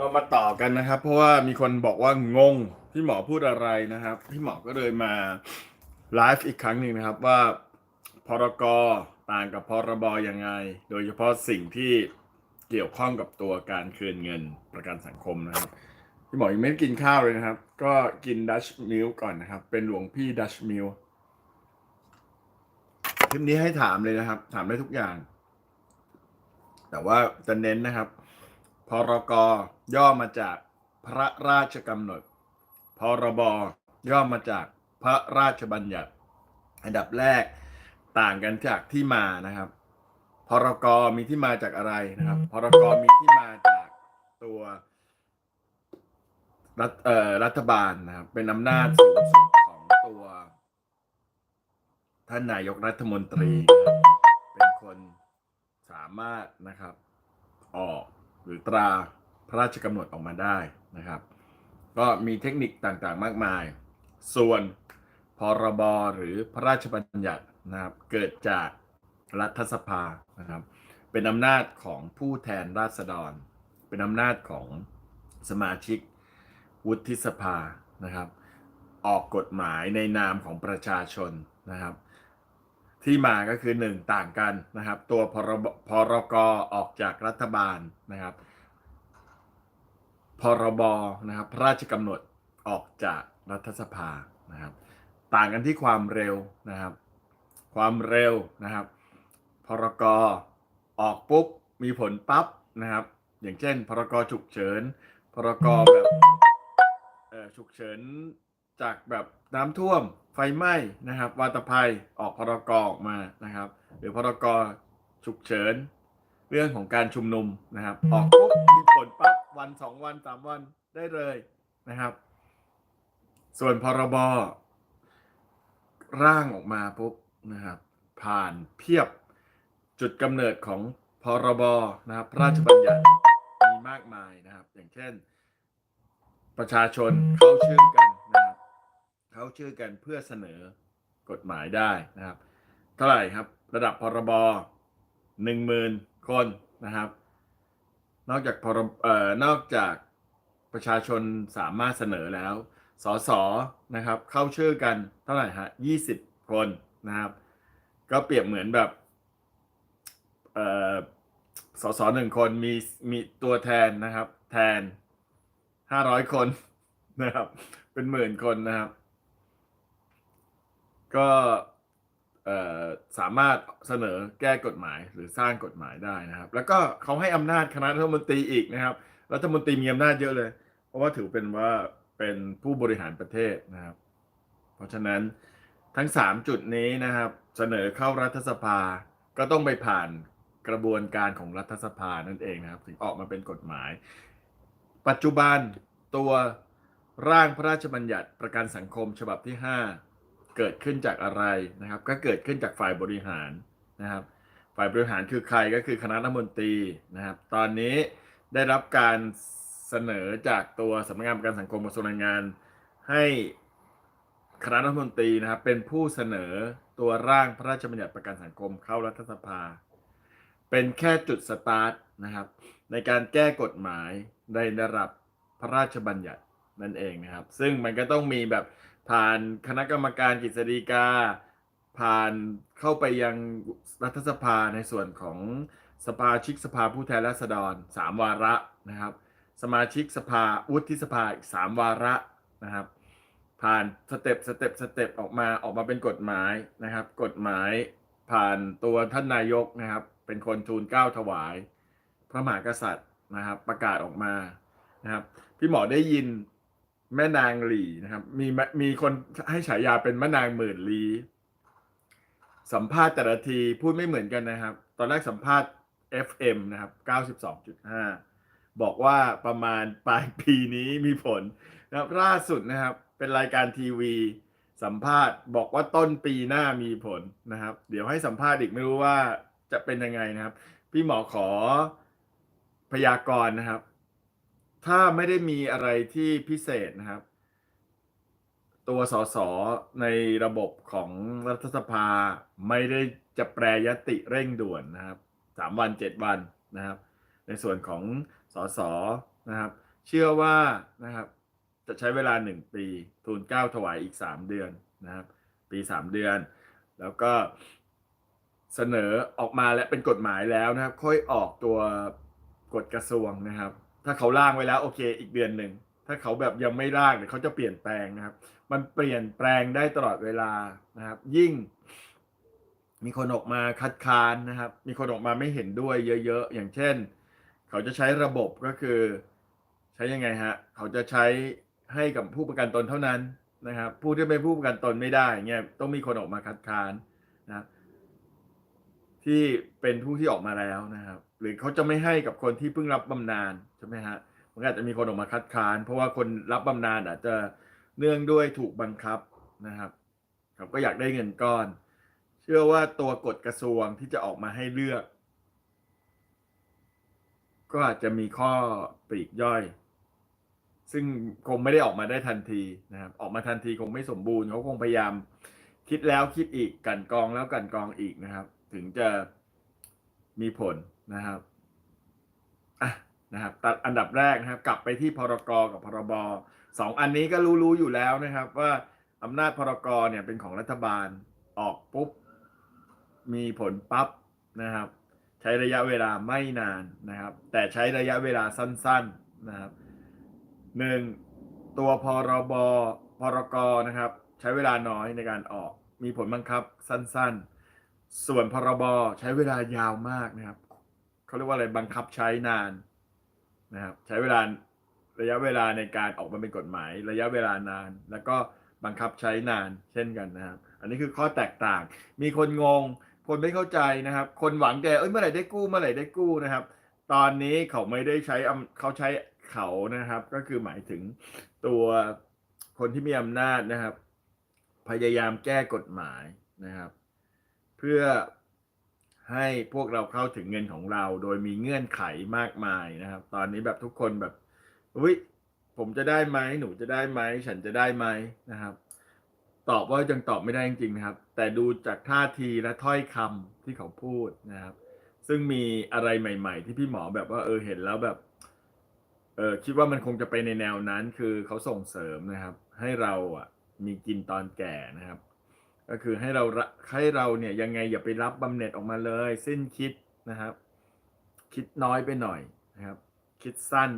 ก็มาต่อกันนะครับ เพราะว่ามีคนบอกว่างงพี่หมอพูดอะไรนะครับ พี่หมอก็เลยมาไลฟ์อีกครั้งหนึ่งนะครับว่าพรกต่างกับพรบยังไง โดยเฉพาะสิ่งที่เกี่ยวข้องกับตัวการคืนเงินประกันสังคมนะครับ พี่หมอยังไม่กินข้าวเลยนะครับ ก็กินดัชมิลก่อนนะครับ เป็นหลวงพี่ดัชมิลคลิปนี้ให้ถามเลยนะครับ ถามได้ทุกอย่าง แต่ว่าจะเน้นนะครับ พรกย่อมาจากพระราชกำหนด พรบย่อมาจากพระราชบัญญัติ อันดับแรกต่างกันจากที่มานะครับ พรกมีที่มาจากอะไรนะครับ พรกมีที่มาจากตัวรัฐเอ่อรัฐบาลนะครับ เป็นอำนาจสูงสุดของตัว ท่านนายกรัฐมนตรีนะครับเป็นคนสามารถนะครับออก หรือตราพระราชกำหนดออกมาได้นะครับ ก็มีเทคนิคต่างๆมากมาย ส่วนพรบหรือพระราชบัญญัตินะครับเกิดจากรัฐสภานะครับเป็นอำนาจของผู้แทนราษฎร เป็นอำนาจของสมาชิกวุฒิสภานะครับ ออกกฎหมายในนามของประชาชนนะครับ ที่มาก็คือหนึ่งต่างกันนะครับ ตัวพรบพรกออกจากรัฐบาลนะครับ พรบนะครับพระราชกำหนดออกจากรัฐสภานะครับ ต่างกันที่ความเร็วนะครับ ความเร็วนะครับ พรกออกปุ๊บมีผลปั๊บนะครับ อย่างเช่น พรกฉุกเฉิน พรกแบบเอ่อฉุกเฉิน จากแบบน้ำท่วมไฟไหม้นะครับวาตภัยออกพรกออกมานะครับ หรือพรกฉุกเฉิน เรื่องของการชุมนุมนะครับ ออกปุ๊บมีผลปั๊บวันสองวันสามวันได้เลยนะครับ ส่วนพรบร่างออกมาปุ๊บนะครับ ผ่านเพียบจุดกำเนิดของพรบนะครับพระราชบัญญัติมีมากมายนะครับ อย่างเช่น ประชาชนเข้าชื่อกันนะครับ เขาชื่อกันเพื่อเสนอกฎหมายได้นะครับ เท่าไหร่ครับ ระดับพรบหนึ่งหมื่นคนนะครับ นอกจากพรบเอ่อนอกจากประชาชนสามารถเสนอแล้วสสนะครับ เข้าชื่อกันเท่าไหร่ฮะยี่สิบคนนะครับ ก็เปรียบเหมือนแบบเอ่อสสหนึ่งคนมีมีตัวแทนนะครับ แทนห้าร้อยคนนะครับ เป็นหมื่นคนนะครับ ก็สามารถเสนอแก้กฎหมายหรือสร้างกฎหมายได้นะครับ แล้วก็เขาให้อำนาจคณะรัฐมนตรีอีกนะครับ รัฐมนตรีมีอำนาจเยอะเลย เพราะว่าถือเป็นว่าเป็นผู้บริหารประเทศนะครับ เพราะฉะนั้นทั้ง 3 จุดนี้นะครับ เสนอเข้ารัฐสภาก็ต้องไปผ่านกระบวนการของรัฐสภานั่นเองนะครับ ถึงออกมาเป็นกฎหมาย ปัจจุบันตัวร่างพระราชบัญญัติประกันสังคมฉบับที่ 5 เกิดขึ้นจากอะไรนะครับ ก็เกิดขึ้นจากฝ่ายบริหารนะครับ ฝ่ายบริหารคือใครก็คือคณะรัฐมนตรีนะครับ ตอนนี้ได้รับการเสนอจากตัวสำนักงานประกันสังคมกระทรวงแรงงาน ให้คณะรัฐมนตรีนะครับเป็นผู้เสนอตัวร่างพระราชบัญญัติประกันสังคมเข้ารัฐสภา เป็นแค่จุดสตาร์ทนะครับ ในการแก้กฎหมายในระดับพระราชบัญญัตินั่นเองนะครับ ซึ่งมันก็ต้องมีแบบ ผ่านคณะกรรมการกฤษฎีกา ผ่านเข้าไปยังรัฐสภาในส่วนของสภาชิกสภาผู้แทนราษฎรสามวาระนะครับ สมาชิกสภาวุฒิสภาอีกสามวาระนะครับ ผ่านสเต็ปสเต็ปสเต็ปออกมาออกมาเป็นกฎหมายนะครับ กฎหมายผ่านตัวท่านนายกนะครับ เป็นคนทูลเกล้าถวาย พระมหากษัตริย์นะครับ ประกาศออกมานะครับ พี่หมอได้ยิน แม่นางหลีนะครับ มีมีคนให้ฉายาเป็นแม่นางหมื่นลีสัมภาษณ์แต่ละทีพูดไม่เหมือนกันนะครับ ตอนแรกสัมภาษณ์ FM นะครับ 92.5 บอกว่าประมาณปลายปีนี้มีผลนะครับล่าสุดนะครับ เป็นรายการทีวีสัมภาษณ์ บอกว่าต้นปีหน้ามีผลนะครับ เดี๋ยวให้สัมภาษณ์อีกไม่รู้ว่าจะเป็นยังไงนะครับ พี่หมอขอพยากรณ์นะครับ ถ้าไม่ได้มีอะไรที่พิเศษนะครับ ตัวสสในระบบของรัฐสภาไม่ได้จะแปรยติเร่งด่วนนะครับสามวันเจ็ดวันนะครับ ในส่วนของสสนะครับ เชื่อว่านะครับ จะใช้เวลาหนึ่งปีทูลเก้าถวายอีกสามเดือนนะครับ ปีสามเดือน แล้วก็เสนอออกมาและเป็นกฎหมายแล้วนะครับ ค่อยออกตัวกฎกระทรวงนะครับ ถ้าเขาร่างไว้แล้ว โอเคอีกเดือนหนึ่งถ้าเขาแบบยังไม่ร่างเดี๋ยวเขาจะเปลี่ยนแปลงนะครับ มันเปลี่ยนแปลงได้ตลอดเวลานะครับ ยิ่ง มีคนออกมาคัดค้านนะครับ มีคนออกมาไม่เห็นด้วยเยอะๆ อย่างเช่น เขาจะใช้ระบบก็คือ ใช้ยังไงฮะเขาจะใช้ให้กับผู้ประกันตนเท่านั้นนะครับ ผู้ที่เป็นผู้ประกันตนไม่ได้เงี้ยต้องมีคนออกมาคัดค้านนะที่เป็นผู้ที่ออกมาแล้วนะครับ หรือเขาจะไม่ให้กับคนที่เพิ่งรับบำนาญ ใช่ไหมฮะมันอาจจะมีคนออกมาคัดค้าน เพราะว่าคนรับบำนาญอาจจะเนื่องด้วยถูกบังคับนะครับเขาก็อยากได้เงินก้อน เชื่อว่าตัวกฎกระทรวงที่จะออกมาให้เลือก ก็อาจจะมีข้อปลีกย่อย ซึ่งคงไม่ได้ออกมาได้ทันทีนะครับ ออกมาทันทีคงไม่สมบูรณ์เขาคงพยายาม คิดแล้วคิดอีกกันกองแล้วกันกองอีกนะครับ ถึงจะมีผลนะครับ นะครับตัดอันดับแรกนะครับกลับไปที่พรกกับพรบสองอันนี้ก็รู้ๆอยู่แล้วนะครับ ว่าอำนาจพรกเนี่ยเป็นของรัฐบาลออกปุ๊บ มีผลปั๊บนะครับ ใช้ระยะเวลาไม่นานนะครับ แต่ใช้ระยะเวลาสั้นๆนะครับหนึ่งตัวพรบพรกนะครับ ใช้เวลาน้อยในการออกมีผลบังคับสั้นๆ ส่วนพรบใช้เวลายาวมากนะครับเขาเรียกว่าอะไรบังคับใช้นาน นะครับใช้เวลาระยะเวลาในการออกมาเป็นกฎหมาย ระยะเวลานาน แล้วก็บังคับใช้นานเช่นกันนะครับ อันนี้คือข้อแตกต่าง มีคนงง คนไม่เข้าใจนะครับ คนหวังแต่เอ้ยเมื่อไหร่ได้กู้เมื่อไหร่ได้กู้นะครับ ตอนนี้เขาไม่ได้ใช้เขาใช้เขานะครับ ก็คือหมายถึงตัวคนที่มีอำนาจนะครับ พยายามแก้กฎหมายนะครับ เพื่อ ให้พวกเราเข้าถึงเงินของเรา โดยมีเงื่อนไขมากมายนะครับ ตอนนี้แบบทุกคนแบบอุ้ยผมจะได้ไหมหนูจะได้ไหมฉันจะได้ไหมนะครับ ตอบว่ายังตอบไม่ได้จริงๆนะครับ แต่ดูจากท่าทีและถ้อยคำที่เขาพูดนะครับ ซึ่งมีอะไรใหม่ ๆ ที่พี่หมอแบบว่าเออเห็นแล้วแบบเออคิดว่ามันคงจะไปในแนวนั้นคือเขาส่งเสริมนะครับ ให้เราอะมีกินตอนแก่นะครับ ก็คือให้เราให้เราเนี่ยยังไงอย่าไปรับบำเหน็จออกมาเลยสิ้นคิดนะครับ คิดน้อยไปหน่อยนะครับ คิดสั้น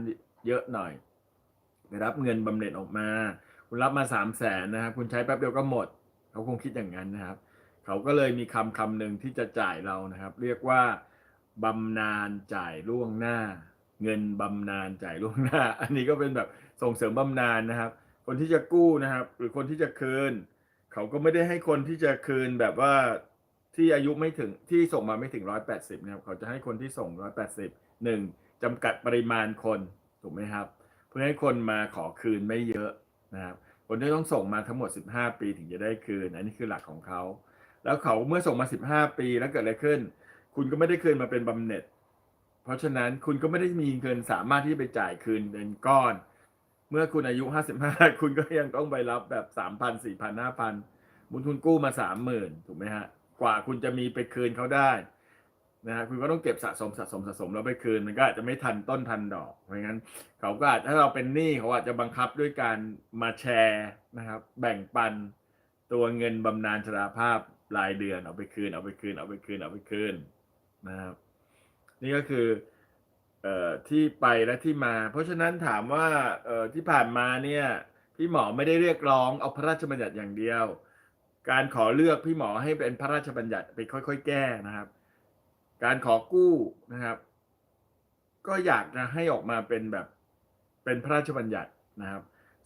เยอะหน่อยไปรับเงินบำเหน็จออกมา คุณรับมาสามแสนนะครับคุณใช้แป๊บเดียวก็หมด เขาคงคิดอย่างนั้นนะครับ เขาก็เลยมีคำคำหนึ่งที่จะจ่ายเรานะครับ เรียกว่าบำนาญจ่ายล่วงหน้า เงินบำนาญจ่ายล่วงหน้า อันนี้ก็เป็นแบบส่งเสริมบำนาญนะครับ คนที่จะกู้นะครับ หรือคนที่จะคืน เขาก็ไม่ได้ให้คนที่จะคืนแบบว่าที่อายุไม่ถึงที่ส่งมาไม่ถึงร้อยแปดสิบนะครับเขาจะให้คนที่ส่งร้อยแปดสิบหนึ่งจำกัดปริมาณคนถูกไหมครับ เพื่อให้คนมาขอคืนไม่เยอะนะครับคนที่ต้องส่งมาทั้งหมด 15 ปีถึงจะได้คืนอันนี้คือหลักของเขา แล้วเขาเมื่อส่งมา 15 ปีแล้วเกิดอะไรขึ้น คุณก็ไม่ได้คืนมาเป็นบำเหน็จ เพราะฉะนั้นคุณก็ไม่ได้มีเงินสามารถที่จะไปจ่ายคืนเป็นก้อน เมื่อคุณอายุ55คุณก็ยังต้องไปรับแบบ3,000 4,000 5,000บุญทุนกู้มา30,000ถูกไหมฮะ กว่าคุณจะมีไปคืนเขาได้นะฮะคุณก็ต้องเก็บสะสมสะสมสะสมแล้วไปคืนมันก็อาจจะไม่ทันต้นทันดอก เพราะงั้นเขาก็อาจถ้าเราเป็นหนี้เขาอาจจะบังคับด้วยการมาแชร์นะครับ แบ่งปันตัวเงินบำนาญชราภาพรายเดือนเอาไปคืนเอาไปคืนเอาไปคืนเอาไปคืนนะครับ นี่ก็คือ ที่ไปและที่มา เพราะฉะนั้นถามว่าที่ผ่านมาเนี่ยพี่หมอไม่ได้เรียกร้องเอาพระราชบัญญัติอย่างเดียว การขอเลือกพี่หมอให้เป็นพระราชบัญญัติไปค่อย ๆ แก้นะครับ การขอกู้นะครับ ก็อยากจะให้ออกมาเป็นแบบเป็นพระราชบัญญัตินะครับ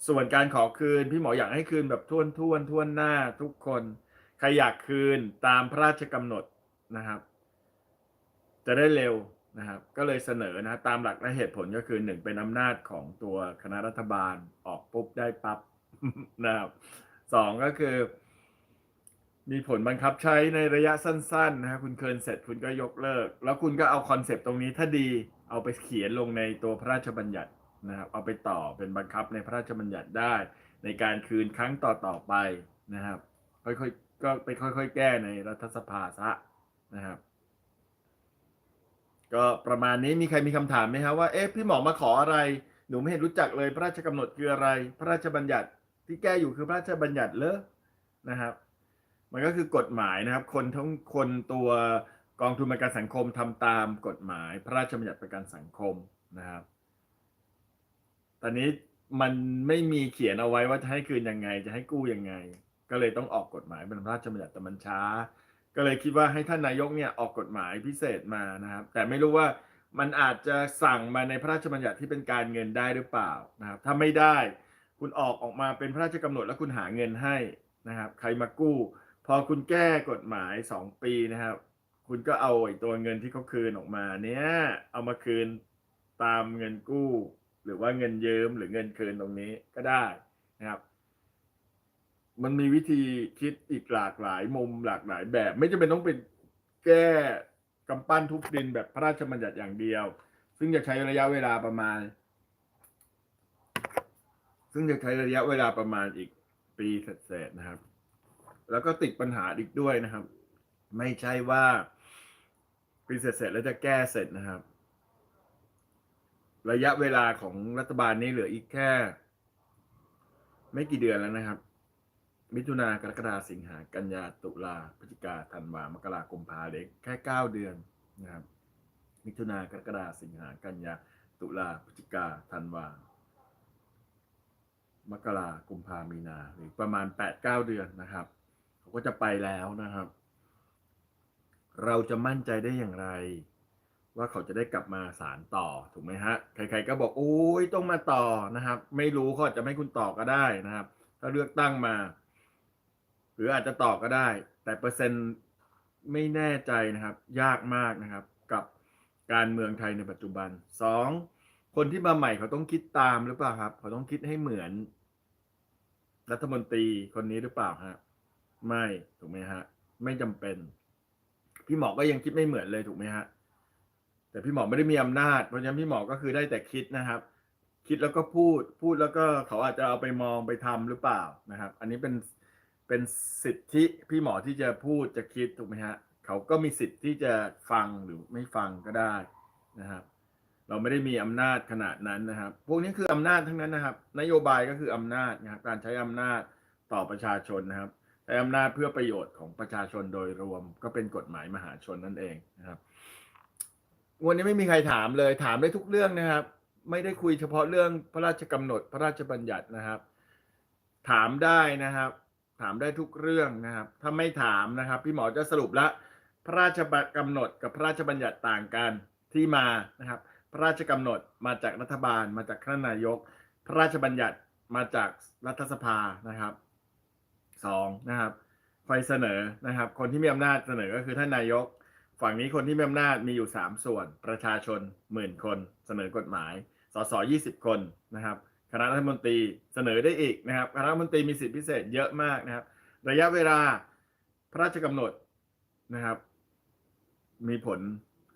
ส่วนการขอคืนพี่หมออยากให้คืนแบบท่วนท่วนท่วนหน้าทุกคนใครอยากคืนตามพระราชกำหนดนะครับ จะได้เร็ว นะครับก็เลยเสนอนะตามหลักและเหตุผลก็คือหนึ่งเป็นอำนาจของตัวคณะรัฐบาลออกปุ๊บได้ปั๊บนะครับสองก็คือ มีผลบังคับใช้ในระยะสั้นๆนะครับคุณเคินเสร็จคุณก็ยกเลิก แล้วคุณก็เอาคอนเซปต์ตรงนี้ถ้าดีเอาไปเขียนลงในตัวพระราชบัญญัตินะครับเอาไปต่อเป็นบังคับในพระราชบัญญัติได้ ในการคืนครั้งต่อๆไปนะครับค่อยๆก็ไปค่อย ๆ แก้ในรัฐสภาซะนะครับ ก็ประมาณนี้มีใครมีคำถามไหมครับว่าเอ๊ะพี่หมอมาขออะไร หนูไม่เห็นรู้จักเลย พระราชกำหนดคืออะไร พระราชบัญญัติที่แก้อยู่คือพระราชบัญญัติเลอนะครับ มันก็คือกฎหมายนะครับ คนทั้งคนตัวกองทุนประกันสังคมทำตามกฎหมาย พระราชบัญญัติประกันสังคมนะครับ ตอนนี้มันไม่มีเขียนเอาไว้ว่าจะให้คืนยังไง จะให้กู้ยังไง ก็เลยต้องออกกฎหมายเป็นพระราชบัญญัติแต่มันช้า ก็เลยคิดว่าให้ท่านนายกเนี่ยออกกฎหมายพิเศษมานะครับ แต่ไม่รู้ว่ามันอาจจะสั่งมาในพระราชบัญญัติที่เป็นการเงินได้หรือเปล่านะครับ ถ้าไม่ได้คุณออกออกมาเป็นพระราชกำหนดแล้วคุณหาเงินให้นะครับ ใครมากู้ พอคุณแก้กฎหมายสองปีนะครับ คุณก็เอาไอ้ตัวเงินที่เขาคืนออกมาเนี้ยเอามาคืนตามเงินกู้ หรือว่าเงินยืมหรือเงินคืนตรงนี้ก็ได้นะครับ มันมีวิธีคิดอีกหลากหลายมุมหลากหลายแบบ ไม่จำเป็นต้องเป็นแก้กำปั้นทุบดินแบบพระราชบัญญัติอย่างเดียว ซึ่งจะใช้ระยะเวลาประมาณ ซึ่งจะใช้ระยะเวลาประมาณอีกปีเศษนะครับ แล้วก็ติดปัญหาอีกด้วยนะครับ ไม่ใช่ว่าปีเสร็จแล้วจะแก้เสร็จนะครับ ระยะเวลาของรัฐบาลนี้เหลืออีกแค่ ไม่กี่เดือนแล้วนะครับ มิถุนากรกฎาสิงหากันยาตุลาพฤศจิกาธันวามกราคมพาเด็กแค่เก้าเดือนนะครับมิถุนากรกฎาสิงหากันยาตุลาพฤศจิกาธันวามกรากุมภามีนาหรือประมาณแปดเก้าเดือนนะครับเขาก็จะไปแล้วนะครับ เราจะมั่นใจได้อย่างไร ว่าเขาจะได้กลับมาสารต่อถูกไหมฮะใครๆก็บอกโอ้ยต้องมาต่อนะครับ ไม่รู้เขาจะไม่คุณต่อก็ได้นะครับ ถ้าเลือกตั้งมา หรืออาจจะต่อก็ได้ แต่เปอร์เซ็นต์ไม่แน่ใจนะครับ ยากมากนะครับกับการเมืองไทยในปัจจุบันสองคนที่มาใหม่เขาต้องคิดตามหรือเปล่าครับ เขาต้องคิดให้เหมือน รัฐมนตรีคนนี้หรือเปล่าฮะไม่ถูกไหมฮะไม่จำเป็น พี่หมอก็ยังคิดไม่เหมือนเลยถูกไหมฮะแต่พี่หมอไม่ได้มีอำนาจ เพราะฉะนั้นพี่หมอก็คือได้แต่คิดนะครับ คิดแล้วก็พูด พูดแล้วก็เขาอาจจะเอาไปมองไปทำหรือเปล่านะครับ อันนี้เป็น เป็นสิทธิพี่หมอที่จะพูดจะคิดถูกไหมฮะเขาก็มีสิทธิ์ที่จะฟังหรือไม่ฟังก็ได้นะครับ เราไม่ได้มีอำนาจขนาดนั้นนะครับ พวกนี้คืออำนาจทั้งนั้นนะครับ นโยบายก็คืออำนาจนะครับการใช้อำนาจต่อประชาชนนะครับใช้อำนาจเพื่อประโยชน์ของประชาชนโดยรวม ก็เป็นกฎหมายมหาชนนั่นเองนะครับวันนี้ไม่มีใครถามเลยถามได้ทุกเรื่องนะครับ ไม่ได้คุยเฉพาะเรื่องพระราชกำหนดพระราชบัญญัตินะครับ ถามได้นะครับ ถามได้ทุกเรื่องนะครับ ถ้าไม่ถามนะครับ พี่หมอจะสรุปละพระราชกำหนดกับพระราชบัญญัติต่างกันที่มานะครับ พระราชกำหนดมาจากรัฐบาล มาจากท่านายก พระราชบัญญัติมาจากรัฐสภานะครับสองนะครับใครเสนอนะครับ คนที่มีอำนาจเสนอก็คือท่านนายก ฝั่งนี้คนที่มีอำนาจมีอยู่สามส่วน ประชาชนหมื่นคน เสนอกฎหมายสสยี่สิบคนนะครับ คณะรัฐมนตรีเสนอได้อีกนะครับคณะรัฐมนตรีมีสิทธิพิเศษเยอะมากนะครับ ระยะเวลาพระราชกำหนดนะครับ มีผล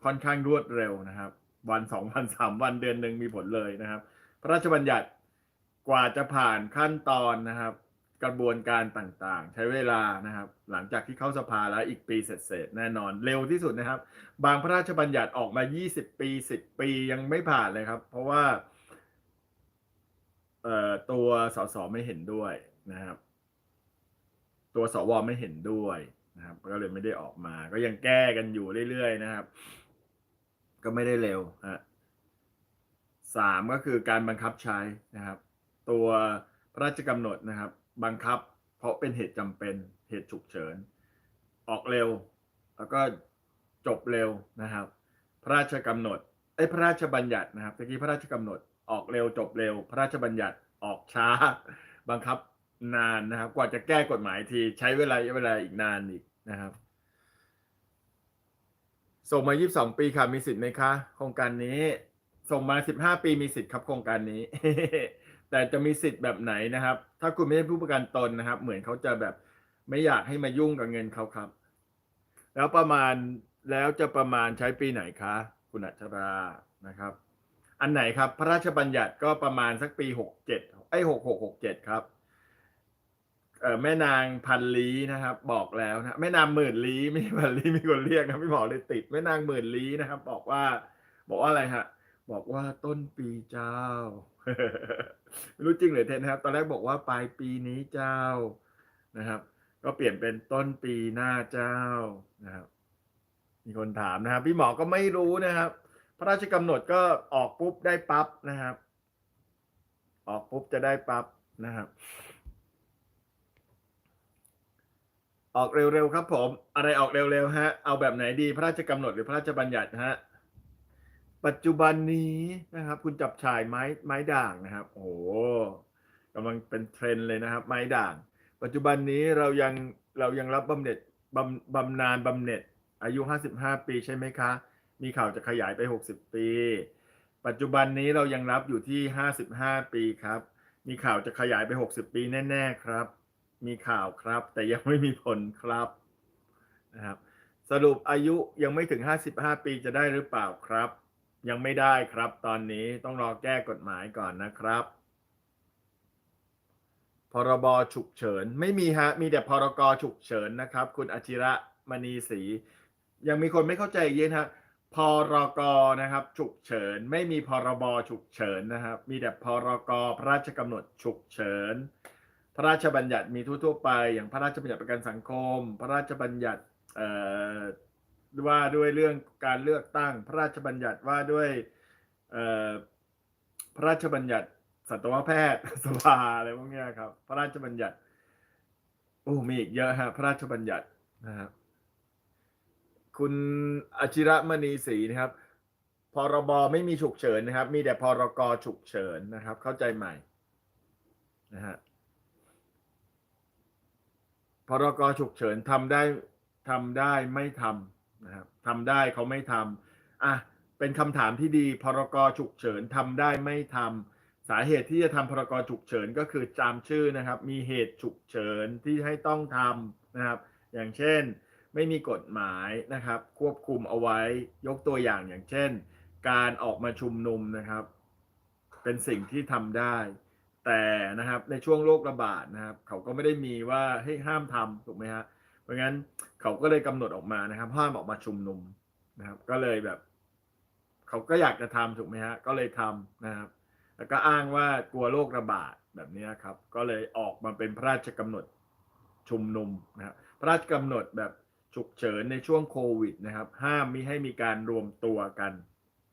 ค่อนข้างรวดเร็วนะครับ วันสองวันสามวันเดือนหนึ่งมีผลเลยนะครับ พระราชบัญญัติกว่าจะผ่านขั้นตอนนะครับ กระบวนการต่างๆ ใช้เวลานะครับ หลังจากที่เข้าสภาแล้วอีกปีเสร็จๆแน่นอนเร็วที่สุดนะครับ บางพระราชบัญญัติออกมา 20 ปี 10 ปียังไม่ผ่านเลยครับ เพราะว่า เอ่อตัวสสไม่เห็นด้วยนะครับ ตัวสวไม่เห็นด้วยนะครับ ก็เลยไม่ได้ออกมา ก็ยังแก้กันอยู่เรื่อยๆนะครับ ก็ไม่ได้เร็วฮะสามก็คือการบังคับใช้นะครับ ตัวพระราชกำหนดนะครับ บังคับ เพราะเป็นเหตุจำเป็นเหตุฉุกเฉิน ออกเร็ว แล้วก็จบเร็วนะครับ พระราชกำหนดไอ้พระราชบัญญัตินะครับตะกี้พระราชกำหนด ออกเร็วจบเร็ว พระราชบัญญัติออกช้า บังคับนานนะครับ กว่าจะแก้กฎหมายทีใช้เวลาเวลาอีกนานอีกนะครับส่งมา 22 ปีค่ะมีสิทธิ์ไหมคะ โครงการนี้ ส่งมา 15 ปีมีสิทธิ์ครับโครงการนี้ แต่จะมีสิทธิ์แบบไหนนะครับ ถ้าคุณไม่ใช่ผู้ประกันตนนะครับ เหมือนเขาจะแบบไม่อยากให้มายุ่งกับเงินเขาครับ แล้วประมาณแล้วจะประมาณใช้ปีไหนคะ คุณอัชรานะครับ อันไหนครับ พระราชบัญญัติก็ประมาณสักปี67ไอ้66 67ครับเออแม่นางพันลี้นะครับ บอกแล้วนะแม่นางหมื่นลี้ไม่ใช่พันลี้มีคนเรียกนะพี่หมอเลยติดแม่นางหมื่นลี้นะครับ บอกว่า บอกว่าอะไรฮะบอกว่าต้นปีเจ้าไม่รู้จริงหรือเท็จนะครับ ตอนแรกบอกว่าปลายปีนี้เจ้านะครับ ก็เปลี่ยนเป็นต้นปีหน้าเจ้านะครับ มีคนถามนะครับ พี่หมอก็ไม่รู้นะครับ พระราชกำหนดก็ออกปุ๊บได้ปั๊บนะครับ ออกปุ๊บจะได้ปั๊บนะครับ ออกเร็วๆครับ ผม อะไรออกเร็วๆฮะ เอาแบบไหนดี พระราชกำหนดหรือพระราชบัญญัติฮะ ปัจจุบันนี้นะครับ คุณจับฉายไม้ไม้ด่างนะครับ โอ้โหกำลังเป็นเทรนด์เลยนะครับ ไม้ด่าง ปัจจุบันนี้เรายังเรายังรับบำเหน็จบำบำนาญบำเหน็จอายุ 55 ปีใช่ไหมคะ มีข่าวจะขยายไป 60 ปี ปัจจุบันนี้เรายังรับอยู่ที่ 55 ปีครับ มีข่าวจะขยายไป 60 ปีแน่ ๆครับ มีข่าวครับ แต่ยังไม่มีผลครับนะครับ สรุปอายุยังไม่ถึง 55 ปีจะได้หรือเปล่าครับ ยังไม่ได้ครับ ตอนนี้ต้องรอแก้กฎหมายก่อนนะครับพรบฉุกเฉิน ไม่มีฮะ มีแต่พรกฉุกเฉินนะครับ คุณอาชิระมณีศรียังมีคนไม่เข้าใจเยอะฮะ พรกนะครับ ฉุกเฉินไม่มีพรบฉุกเฉินนะครับ มีแต่พรกพระราชกำหนดฉุกเฉิน พระราชบัญญัติมีทั่วๆไป อย่างพระราชบัญญัติประกันสังคม พระราชบัญญัติว่าด้วยเรื่องการเลือกตั้ง พระราชบัญญัติว่าด้วยพระราชบัญญัติสัตวแพทย์สภาอะไรพวกนี้ครับ พระราชบัญญัติโอ้มีอีกเยอะฮะพระราชบัญญัตินะครับ คุณอาชิระมณีศรีนะครับพรบไม่มีฉุกเฉินนะครับ มีแต่พรกฉุกเฉินนะครับ เข้าใจใหม่นะฮะพรกฉุกเฉินทำได้ทำได้ไม่ทำนะครับทำได้เขาไม่ทำอะเป็นคำถามที่ดี พรกฉุกเฉินทำได้ไม่ทำสาเหตุที่จะทำพรกฉุกเฉินก็คือจำชื่อนะครับ มีเหตุฉุกเฉินที่ให้ต้องทำนะครับ อย่างเช่น ไม่มีกฎหมายนะครับ ควบคุมเอาไว้ยกตัวอย่างอย่างเช่น การออกมาชุมนุมนะครับ เป็นสิ่งที่ทำได้ แต่นะครับในช่วงโรคระบาดนะครับ เขาก็ไม่ได้มีว่าให้ห้ามทำถูกไหมฮะเพราะงั้นเขาก็เลยกำหนดออกมานะครับ ห้ามออกมาชุมนุมนะครับ ก็เลยแบบ เขาก็อยากจะทำถูกไหมฮะก็เลยทำนะครับ แล้วก็อ้างว่ากลัวโรคระบาดแบบนี้ครับ ก็เลยออกมาเป็นพระราชกำหนดชุมนุมนะครับพระราชกำหนดแบบ ฉุกเฉินในช่วงโควิดนะครับ ห้ามมิให้มีการรวมตัวกัน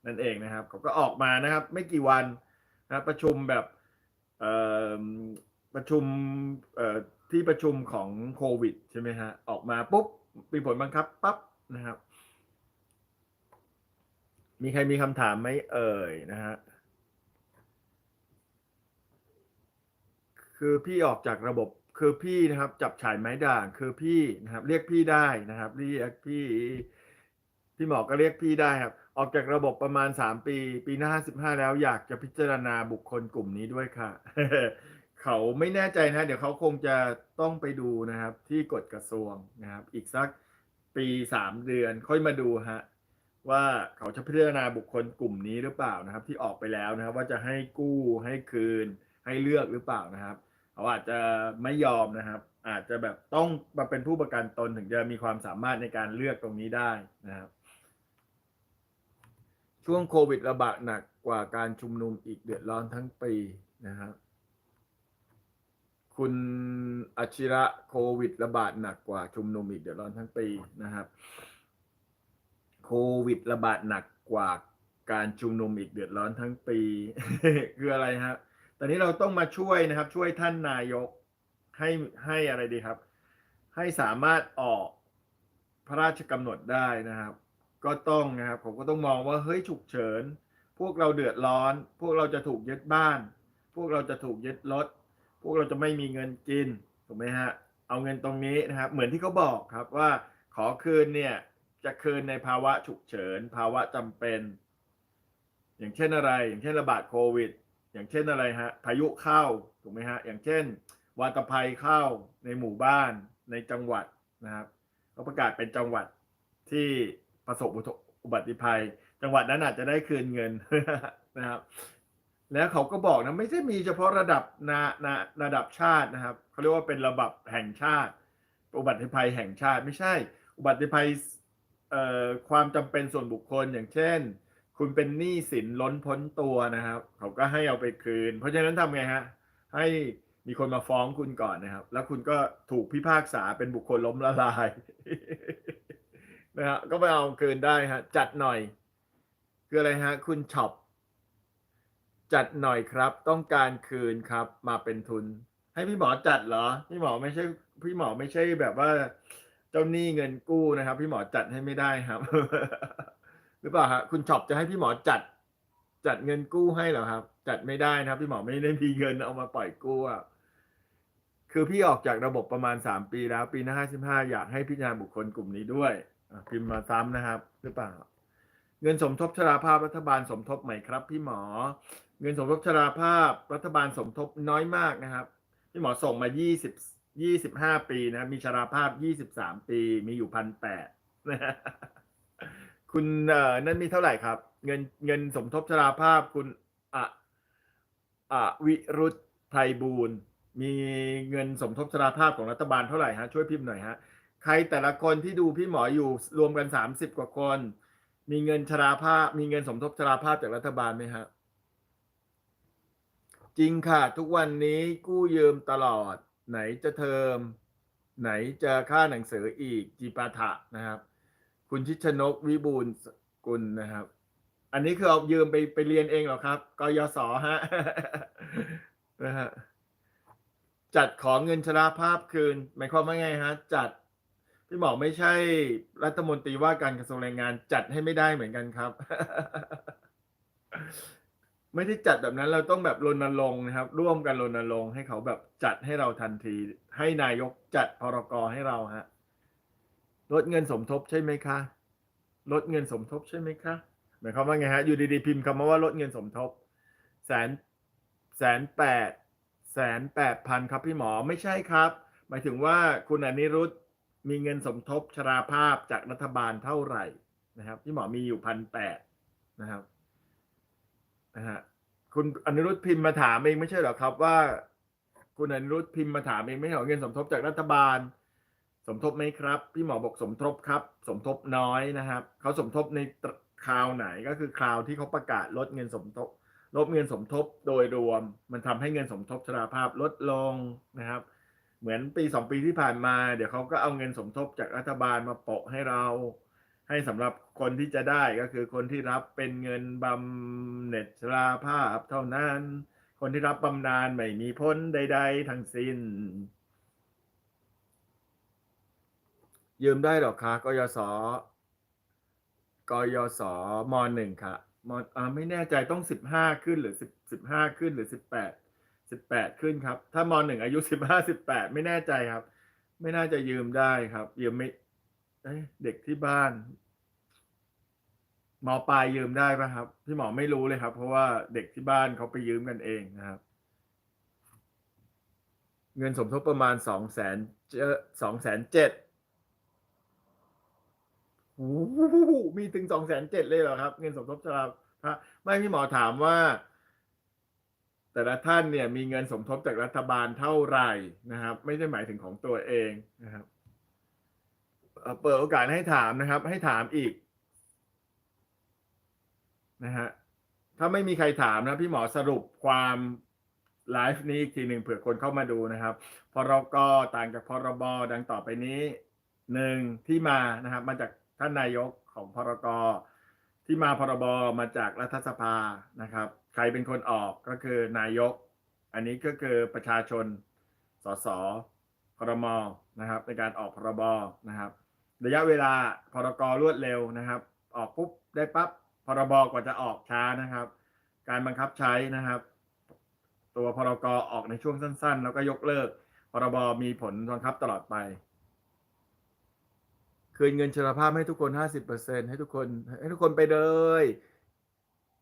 นั่นเองนะครับเขาก็ออกมานะครับ ไม่กี่วันนะครับประชุมแบบประชุมที่ประชุมของโควิดใช่ไหมฮะออกมาปุ๊บมีผลบังคับปั๊บนะครับ มีใครมีคำถามไหมเอ่ยนะฮะคือพี่ออกจากระบบ คือพี่นะครับ จับฉายไม้ด่างคือพี่นะครับ เรียกพี่ได้นะครับ เรียกพี่พี่หมอก็เรียกพี่ได้ครับ ออกจากระบบประมาณ 3 ปี ปีหน้า55 แล้วอยากจะพิจารณาบุคคลกลุ่มนี้ด้วยค่ะ เขาไม่แน่ใจนะ เดี๋ยวเขาคงจะต้องไปดูนะครับ ที่กฎกระทรวงนะครับ อีกสักปี 3 เดือนค่อยมาดูฮะว่าเขาจะพิจารณาบุคคลกลุ่มนี้หรือเปล่านะครับ ที่ออกไปแล้วนะครับ ว่าจะให้กู้ให้คืนให้เลือกหรือเปล่านะครับ เขาอาจจะไม่ยอมนะครับ อาจจะแบบต้องมาเป็นผู้ประกันตนถึงจะมีความสามารถในการเลือกตรงนี้ได้นะครับ ช่วงโควิดระบาดหนักกว่าการชุมนุมอีกเดือดร้อนทั้งปีนะครับคุณอาชิระโควิดระบาดหนักกว่าชุมนุมอีกเดือดร้อนทั้งปีนะครับ โควิดระบาดหนักกว่าการชุมนุมอีกเดือดร้อนทั้งปี คืออะไรฮะ ตอนนี้เราต้องมาช่วยนะครับ ช่วยท่านนายกให้ให้อะไรดีครับ ให้สามารถออกพระราชกำหนดได้นะครับ ก็ต้องนะครับผมก็ต้องมองว่าเฮ้ยฉุกเฉิน พวกเราเดือดร้อน พวกเราจะถูกยึดบ้าน พวกเราจะถูกยึดรถ พวกเราจะไม่มีเงินกินถูกไหมฮะเอาเงินตรงนี้นะครับ เหมือนที่เขาบอกครับว่าขอคืนเนี่ยจะคืนในภาวะฉุกเฉิน ภาวะจำเป็น อย่างเช่นอะไร อย่างเช่นระบาดโควิด อย่างเช่นอะไรฮะพายุเข้าถูกไหมฮะอย่างเช่น วาตภัยเข้าในหมู่บ้านในจังหวัดนะครับเขาประกาศเป็นจังหวัดที่ประสบอุบัติภัย จังหวัดนั้นอาจจะได้คืนเงินนะครับ แล้วเขาก็บอกนะไม่ใช่มีเฉพาะระดับนานาระดับชาตินะครับเขาเรียกว่าเป็นระดับแห่งชาติ อุบัติภัยแห่งชาติไม่ใช่ อุบัติภัยความจำเป็นส่วนบุคคลอย่างเช่น คุณเป็นหนี้สินล้นพ้นตัวนะครับ เขาก็ให้เอาไปคืน เพราะฉะนั้นทำไงฮะ ให้มีคนมาฟ้องคุณก่อนนะครับ แล้วคุณก็ถูกพิพากษาเป็นบุคคลล้มละลายนะฮะก็ไปเอาคืนได้ฮะ จัดหน่อย คืออะไรฮะ คุณช็อปจัดหน่อยครับ ต้องการคืนครับ มาเป็นทุน ให้พี่หมอจัดเหรอ พี่หมอไม่ใช่ พี่หมอไม่ใช่แบบว่า เจ้าหนี้เงินกู้นะครับ พี่หมอจัดให้ไม่ได้ครับ หรือเปล่าฮะคุณช็อปจะให้พี่หมอจัด จัดเงินกู้ให้เหรอครับ จัดไม่ได้นะครับ พี่หมอไม่ได้มีเงินเอามาปล่อยกู้อะคือพี่ออกจากระบบประมาณสามปีแล้ว ปีหน้าห้าสิบห้าอยากให้พิจารณาบุคคลกลุ่มนี้ด้วยพิมพ์มาซ้ำนะครับ หรือเปล่า เงินสมทบชราภาพรัฐบาลสมทบไหม่ครับ พี่หมอ เงินสมทบชราภาพรัฐบาลสมทบน้อยมากนะครับ พี่หมอส่งมายี่สิบยี่สิบห้าปีนะ มีชราภาพยี่สิบสามปี มีอยู่พันแปดนะ คุณเอ่อนั่นมีเท่าไหร่ครับ เงินเงินสมทบชราภาพคุณอะอะวิรุธไพบูลย์มีเงินสมทบชราภาพของรัฐบาลเท่าไหร่ฮะช่วยพิมพ์หน่อยฮะใครแต่ละคนที่ดูพี่หมออยู่รวมกันสามสิบกว่าคน มีเงินชราภาพ มีเงินสมทบชราภาพจากรัฐบาลไหมฮะจริงค่ะ ทุกวันนี้กู้ยืมตลอด ไหนจะเทอม ไหนจะค่าหนังสืออีกจีปาถะนะครับ คุณชิดชนกวิบูลสกุลนะครับ อันนี้คือเอายืมไปไปเรียนเองเหรอครับกยศฮะนะฮะจัดของเงินชราภาพคืนหมายความว่าไงฮะ จัดพี่หมอไม่ใช่รัฐมนตรีว่าการกระทรวงแรงงาน จัดให้ไม่ได้เหมือนกันครับ ไม่ได้จัดแบบนั้นเราต้องแบบรณรงค์นะครับ ร่วมกันรณรงค์ให้เขาแบบจัดให้เราทันที ให้นายกจัดพรกให้เราฮะ ลดเงินสมทบใช่ไหมคะ ลดเงินสมทบใช่ไหมคะ หมายความว่าไงฮะ อยู่ดีๆพิมพ์คำมาว่าลดเงินสมทบแสนแสนแปดแสนแปดพันครับพี่หมอไม่ใช่ครับ หมายถึงว่าคุณอนิรุตมีเงินสมทบชราภาพจากรัฐบาลเท่าไหร่นะครับ พี่หมอมีอยู่พันแปดนะครับนะฮะคุณอนิรุตพิมพ์มาถามเองไม่ใช่เหรอครับว่า คุณอนิรุตพิมพ์มาถามเองไม่ใช่เหรอเงินสมทบจากรัฐบาล สมทบไหมครับ พี่หมอบอกสมทบครับ สมทบน้อยนะครับเขาสมทบในคราวไหนก็คือคราวที่เขาประกาศลดเงินสมทบ ลดเงินสมทบโดยรวม มันทำให้เงินสมทบชราภาพลดลงนะครับ เหมือนปีสองปีที่ผ่านมา เดี๋ยวเขาก็เอาเงินสมทบจากรัฐบาลมาโปะให้เรา ให้สำหรับคนที่จะได้ก็คือคนที่รับเป็นเงินบำเหน็จชราภาพเท่านั้น คนที่รับบำนาญไม่มีพ้นใด ๆทั้งสิ้น ยืมได้หรอคะกยศกยศมหนึ่งค่ะมอ่าไม่แน่ใจต้องสิบห้าขึ้นหรือสิบสิบห้าขึ้นหรือสิบแปดสิบแปดขึ้นครับ ถ้ามหนึ่งอายุสิบห้าสิบแปดไม่แน่ใจครับ ไม่น่าจะยืมได้ครับ ยืมไม่เเด็กที่บ้านหมอปลายยืมได้ปะครับพี่หมอไม่รู้เลยครับ เพราะว่าเด็กที่บ้านเขาไปยืมกันเองนะครับ เงินสมทบประมาณสองแสนเจสองแสนเจ็ด โอ้โหมีถึงสองแสนเจ็ดเลยเหรอครับ เงินสมทบชราภาพไม่พี่หมอถามว่า แต่ละท่านเนี่ยมีเงินสมทบจากรัฐบาลเท่าไหร่นะครับ ไม่ได้หมายถึงของตัวเองนะครับเอ่อเปิดโอกาสให้ถามนะครับ ให้ถามอีกนะฮะถ้าไม่มีใครถามนะพี่หมอสรุปความไลฟ์นี้อีกทีหนึ่งเผื่อคนเข้ามาดูนะครับพรกต่างจากพรบดังต่อไปนี้หนึ่งที่มานะครับ มาจาก ท่านนายกของพรกที่มาพรบมาจากรัฐสภานะครับ ใครเป็นคนออกก็คือนายก อันนี้ก็คือประชาชนสสครมนะครับ ในการออกพรบนะครับ ระยะเวลาพรกรวดเร็วนะครับ ออกปุ๊บได้ปั๊บพรบกว่าจะออกช้านะครับ การบังคับใช้นะครับ ตัวพรกออกในช่วงสั้น ๆ แล้วก็ยกเลิกพรบมีผลบังคับตลอดไป คืนเงินชราภาพให้ทุกคนห้าสิบเปอร์เซ็นให้ทุกคนให้ทุกคนไปเลย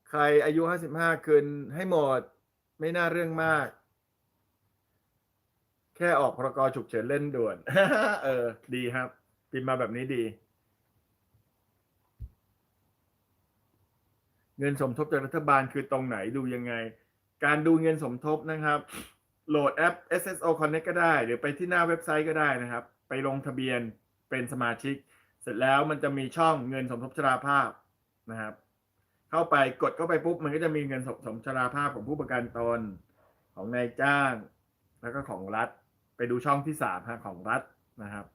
ใครอายุห้าสิบห้าคืนให้หมด ไม่น่าเรื่องมาก แค่ออกพรกฉุกเฉินเล่นด่วน เออ ดีครับพิมพ์มาแบบนี้ดี เงินสมทบจากรัฐบาลคือตรงไหนดูยังไง การดูเงินสมทบนะครับ โหลดแอป SSO Connect ก็ได้ หรือไปที่หน้าเว็บไซต์ก็ได้นะครับ ไปลงทะเบียน เป็นสมาชิก เสร็จแล้วมันจะมีช่องเงินสมทบชราภาพนะครับ เข้าไปกดเข้าไปปุ๊บมันก็จะมีเงินสมสมชราภาพของผู้ประกันตนของนายจ้าง แล้วก็ของรัฐ ไปดูช่องที่สามฮะของรัฐนะครับ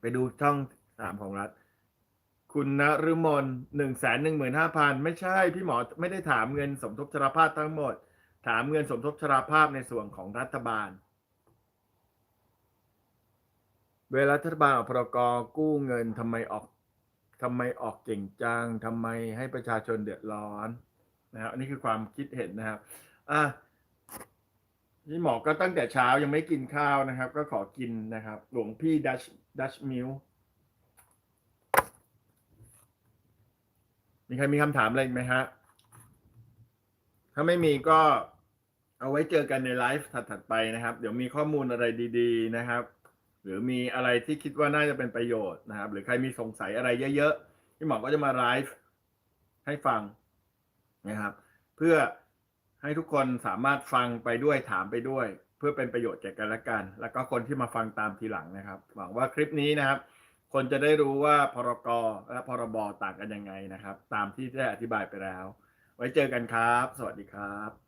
ไปดูช่องสามของรัฐ คุณนฤมลหนึ่งแสนหนึ่งหมื่นห้าพันไม่ใช่พี่หมอไม่ได้ถามเงินสมทบชราภาพทั้งหมด ถามเงินสมทบชราภาพในส่วนของรัฐบาล เวลารัฐบาลออกพรกกู้เงินทำไมออกทำไมออกเก่งจังทำไมให้ประชาชนเดือดร้อนนะครับอันนี้คือความคิดเห็นนะครับอะพี่หมอก็ตั้งแต่เช้ายังไม่กินข้าวนะครับ ก็ขอกินนะครับ หลวงพี่ดัชดัชมิลมีใครมีคำถามอะไรไหมฮะ ถ้าไม่มีก็เอาไว้เจอกันในไลฟ์ถัดๆไปนะครับ เดี๋ยวมีข้อมูลอะไรดี ๆ นะครับ รือมีอะไรที่คิดว่าน่าจะเป็นประโยชน์นะครับ หรือใครมีสงสัยอะไรเยอะๆพี่หมอก็จะมาไลฟ์ให้ฟังนะครับ เพื่อให้ทุกคนสามารถฟังไปด้วยถามไปด้วย เพื่อเป็นประโยชน์แก่กันและกัน แล้วก็คนที่มาฟังตามทีหลังนะครับ หวังว่าคลิปนี้นะครับ คนจะได้รู้ว่าพรกและพรบต่างกันยังไงนะครับ ตามที่ได้อธิบายไปแล้ว ไว้เจอกันครับ สวัสดีครับ